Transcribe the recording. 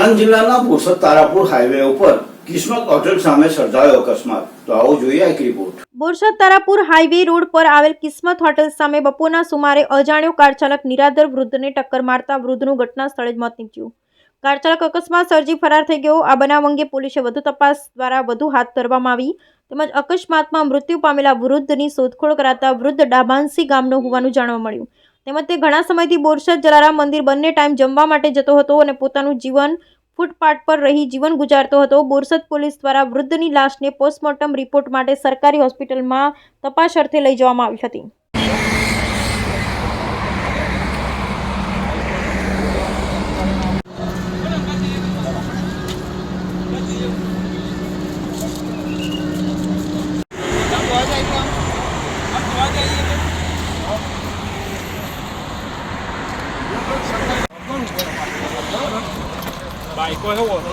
આણંદ જિલ્લાના પુરસદ તારાપુર હાઈવે ઉપર કાર ચાલક નિરાધર ટક્કર મારતા વૃદ્ધનું ઘટના સ્થળે જ કાર ચાલક અકસ્માત સર્જી ફરાર થઈ ગયો. આ બનાવ અંગે પોલીસે વધુ તપાસ દ્વારા વધુ હાથ ધરવામાં આવી. તેમજ અકસ્માતમાં મૃત્યુ પામેલા વૃદ્ધની શોધખોળ કરાતા વૃદ્ધ ડાભાંસી ગામનો હોવાનું જાણવા મળ્યું. તેમજ તે ઘણા સમયથી બોરસદ જલારામ મંદિર બંને ટાઈમ જમવા માટે જતો હતો અને પોતાનું જીવન ફૂટપાથ પર રહી જીવન ગુજારતો હતો. બોરસદ પોલીસ દ્વારા વૃદ્ધની લાશને પોસ્ટમોર્ટમ રિપોર્ટ માટે સરકારી હોસ્પિટલમાં તપાસ અર્થે લઈ જવામાં આવી હતી. e correu o outro.